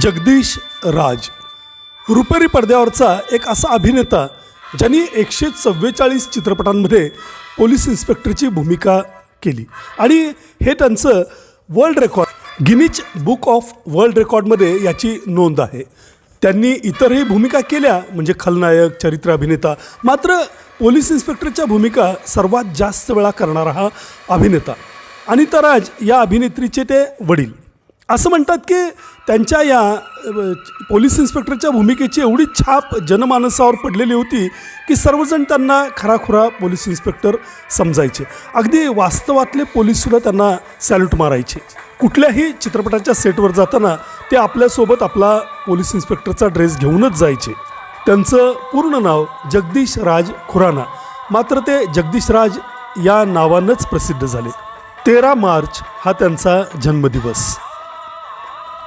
जगदीश राज. रुपेरी पडद्यावरचा एक असा अभिनेता ज्यांनी एकशे चव्वेचाळीस चित्रपटांमध्ये पोलीस इन्स्पेक्टरची भूमिका केली. आणि हे त्यांचं world record Guinness book of world रेकॉर्डमध्ये याची नोंद आहे. त्यांनी इतरही भूमिका केल्या म्हणजे खलनायक चरित्र अभिनेता मात्र पोलीस इन्स्पेक्टरच्या भूमिका सर्वात जास्त वेळा करणारा हा अभिनेता. अनिता राज या अभिनेत्रीचे ते वडील. असं म्हणतात की त्यांच्या या पोलीस इन्स्पेक्टरच्या भूमिकेची एवढी छाप जनमानसावर पडलेली होती की सर्वजण त्यांना खराखुरा पोलीस इन्स्पेक्टर समजायचे. अगदी वास्तवातले पोलीससुद्धा त्यांना सॅल्यूट मारायचे. कुठल्याही चित्रपटाच्या सेटवर जाताना ते आपल्यासोबत आपला पोलीस इन्स्पेक्टरचा ड्रेस घेऊनच जायचे. त्यांचं पूर्ण नाव जगदीश राज खुराना. मात्र ते जगदीश राज या नावानंच प्रसिद्ध झाले. तेरा मार्च हा त्यांचा जन्मदिवस.